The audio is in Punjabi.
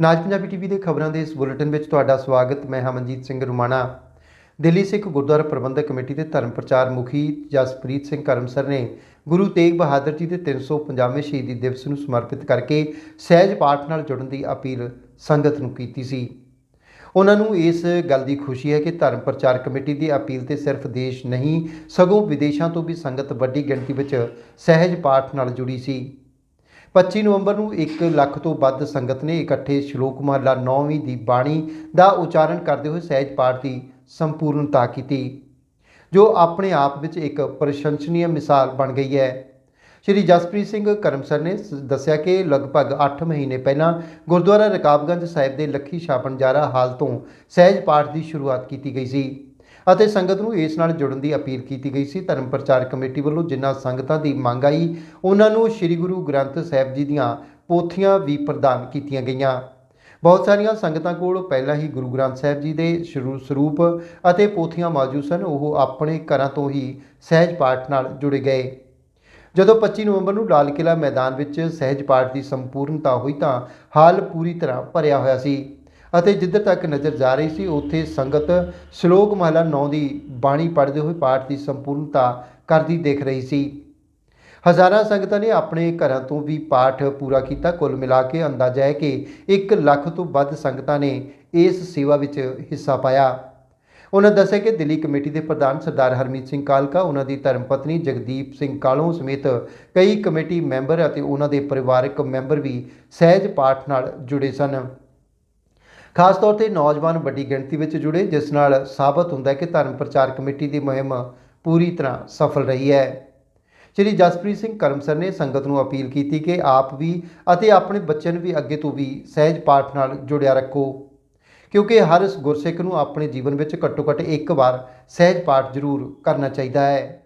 ਨਾਜ ਪੰਜਾਬੀ ਟੀਵੀ ਦੇ ਖਬਰਾਂ ਦੇ ਇਸ ਬੁਲੇਟਿਨ ਵਿੱਚ ਤੁਹਾਡਾ ਸਵਾਗਤ। ਮੈਂ ਹਮਨਜੀਤ ਸਿੰਘ ਰੁਮਾਣਾ। ਦਿੱਲੀ ਸਿੱਖ ਗੁਰਦੁਆਰਾ ਪ੍ਰਬੰਧਕ ਕਮੇਟੀ ਦੇ ਧਰਮ ਪ੍ਰਚਾਰ ਮੁਖੀ ਜਸਪ੍ਰੀਤ ਸਿੰਘ ਕਰਮਸਰ ਨੇ ਗੁਰੂ ਤੇਗ ਬਹਾਦਰ ਜੀ ਦੇ 350ਵੇਂ ਸ਼ਹੀਦੀ ਦਿਵਸ ਨੂੰ ਸਮਰਪਿਤ ਕਰਕੇ ਸਹਿਜ ਪਾਠ ਨਾਲ ਜੁੜਨ ਦੀ ਅਪੀਲ ਸੰਗਤ ਨੂੰ ਕੀਤੀ ਸੀ। ਉਹਨਾਂ ਨੂੰ ਇਸ ਗੱਲ ਦੀ ਖੁਸ਼ੀ ਹੈ ਕਿ ਧਰਮ ਪ੍ਰਚਾਰ ਕਮੇਟੀ ਦੀ ਅਪੀਲ ਤੇ ਸਿਰਫ ਦੇਸ਼ ਨਹੀਂ, ਸਗੋਂ ਵਿਦੇਸ਼ਾਂ ਤੋਂ ਵੀ ਸੰਗਤ ਵੱਡੀ ਗਿਣਤੀ ਵਿੱਚ ਸਹਿਜ ਪਾਠ ਨਾਲ ਜੁੜੀ ਸੀ। 25 ਨਵੰਬਰ ਨੂੰ 1 ਲੱਖ ਤੋਂ ਵੱਧ ਸੰਗਤ ਨੇ ਇਕੱਠੇ ਸ਼ਲੋਕ ਮਹੱਲਾ 9ਵੀਂ ਦੀ ਬਾਣੀ ਦਾ ਉਚਾਰਨ ਕਰਦੇ ਹੋਏ ਸਹਿਜ ਪਾਠ ਦੀ ਸੰਪੂਰਨਤਾ ਕੀਤੀ, ਜੋ ਆਪਣੇ ਆਪ ਵਿੱਚ ਇੱਕ ਪ੍ਰਸ਼ੰਸਨੀय ਮਿਸਾਲ ਬਣ ਗਈ ਹੈ। ਸ਼੍ਰੀ ਜਸਪ੍ਰੀਤ ਸਿੰਘ ਕਰਮਸਰ ਨੇ ਸ- ਦੱਸਿਆ ਕਿ ਲਗਭਗ 8 ਮਹੀਨੇ ਪਹਿਲਾਂ ਗੁਰਦੁਆਰਾ ਰਕਾਬਗੰਜ ਸਾਹਿਬ ਦੇ ਲੱਖੀ ਛਾਪਣਜਾਰਾ ਹਾਲ ਤੋਂ ਸਹਿਜ ਪਾਠ ਦੀ ਸ਼ੁਰੂਆਤ ਕੀਤੀ ਗਈ ਸੀ। ਅਤੇ ਸੰਗਤ ਨੂੰ ਇਸ ਨਾਲ ਜੁੜਨ ਦੀ ਅਪੀਲ ਕੀਤੀ ਗਈ ਸੀ। ਧਰਮ ਪ੍ਰਚਾਰ ਕਮੇਟੀ ਵੱਲੋਂ ਜਿਨ੍ਹਾਂ ਸੰਗਤਾਂ ਦੀ ਮੰਗ ਆਈ, ਉਹਨਾਂ ਨੂੰ ਸ੍ਰੀ ਗੁਰੂ ਗ੍ਰੰਥ ਸਾਹਿਬ ਜੀ ਦੀਆਂ ਪੋਥੀਆਂ ਵੀ ਪ੍ਰਦਾਨ ਕੀਤੀਆਂ ਗਈਆਂ। ਬਹੁਤ ਸਾਰੀਆਂ ਸੰਗਤਾਂ ਕੋਲ ਪਹਿਲਾਂ ਹੀ ਗੁਰੂ ਗ੍ਰੰਥ ਸਾਹਿਬ ਜੀ ਦੇ ਸ਼ਰੂ- ਸਰੂਪ ਅਤੇ ਪੋਥੀਆਂ ਮੌਜੂਦ ਸਨ। ਉਹ ਆਪਣੇ ਘਰਾਂ ਤੋਂ ਹੀ ਸਹਿਜ ਪਾਠ ਨਾਲ ਜੁੜੇ ਗਏ। ਜਦੋਂ 25 ਨਵੰਬਰ ਨੂੰ ਲਾਲ ਕਿਲਾ ਮੈਦਾਨ ਵਿੱਚ ਸਹਿਜ ਪਾਠ ਦੀ ਸੰਪੂਰਨਤਾ ਹੋਈ ਤਾਂ ਹਾਲ ਪੂਰੀ ਤਰ੍ਹਾਂ ਭਰਿਆ ਹੋਇਆ ਸੀ। ਅਤੇ ਜਿੱਧਰ ਤੱਕ ਨਜ਼ਰ ਜਾ ਰਹੀ ਸੀ, ਉੱਥੇ ਸੰਗਤ ਸ਼ਲੋਕ ਮਹਲਾ 9 ਦੀ ਬਾਣੀ ਪੜ੍ਹਦੇ ਹੋਏ ਪਾਠ ਦੀ ਸੰਪੂਰਨਤਾ ਕਰਦੀ ਦੇਖ ਰਹੀ ਸੀ। ਹਜ਼ਾਰਾਂ ਸੰਗਤਾਂ ਨੇ ਆਪਣੇ ਘਰਾਂ ਤੋਂ ਵੀ ਪਾਠ ਪੂਰਾ ਕੀਤਾ। ਕੁੱਲ ਮਿਲਾ ਕੇ ਅੰਦਾਜ਼ਾ ਹੈ ਕਿ 1 ਲੱਖ ਤੋਂ ਵੱਧ ਸੰਗਤਾਂ ਨੇ ਇਸ ਸੇਵਾ ਵਿੱਚ ਹਿੱਸਾ ਪਾਇਆ। ਉਹਨਾਂ ਦੱਸਿਆ ਕਿ ਦਿੱਲੀ ਕਮੇਟੀ ਦੇ ਪ੍ਰਧਾਨ ਸਰਦਾਰ ਹਰਮੀਤ ਸਿੰਘ ਕਾਲਕਾ, ਉਹਨਾਂ ਦੀ ਧਰਮ ਪਤਨੀ ਜਗਦੀਪ ਸਿੰਘ ਕਾਲੋਂ ਸਮੇਤ ਕਈ ਕਮੇਟੀ ਮੈਂਬਰ ਅਤੇ ਉਹਨਾਂ ਦੇ ਪਰਿਵਾਰਕ ਮੈਂਬਰ ਵੀ ਸਹਿਜ ਪਾਠ ਨਾਲ ਜੁੜੇ ਸਨ। ਖਾਸ ਤੌਰ ਤੇ ਨੌਜਵਾਨ ਵੱਡੀ ਗਿਣਤੀ ਵਿੱਚ ਜੁੜੇ, ਜਿਸ ਨਾਲ ਸਾਬਤ ਹੁੰਦਾ ਹੈ ਕਿ ਧਰਮ ਪ੍ਰਚਾਰ ਕਮੇਟੀ ਦੀ ਮੁਹਿੰਮ ਪੂਰੀ ਤਰ੍ਹਾਂ ਸਫਲ ਰਹੀ ਹੈ। ਸ਼੍ਰੀ ਜਸਪ੍ਰੀਤ ਸਿੰਘ ਕਰਮਸਰ ਨੇ ਸੰਗਤ ਨੂੰ ਅਪੀਲ ਕੀਤੀ ਕਿ ਆਪ ਵੀ ਅਤੇ ਆਪਣੇ ਬੱਚਿਆਂ ਨੂੰ ਵੀ ਅੱਗੇ ਤੋਂ ਵੀ ਸਹਿਜ ਪਾਠ ਨਾਲ ਜੁੜਿਆ ਰੱਖੋ, ਕਿਉਂਕਿ ਹਰ ਗੁਰਸਿੱਖ ਨੂੰ ਆਪਣੇ ਜੀਵਨ ਵਿੱਚ ਘੱਟੋ ਘੱਟ ਇੱਕ ਵਾਰ ਸਹਿਜ ਪਾਠ ਜ਼ਰੂਰ ਕਰਨਾ ਚਾਹੀਦਾ ਹੈ।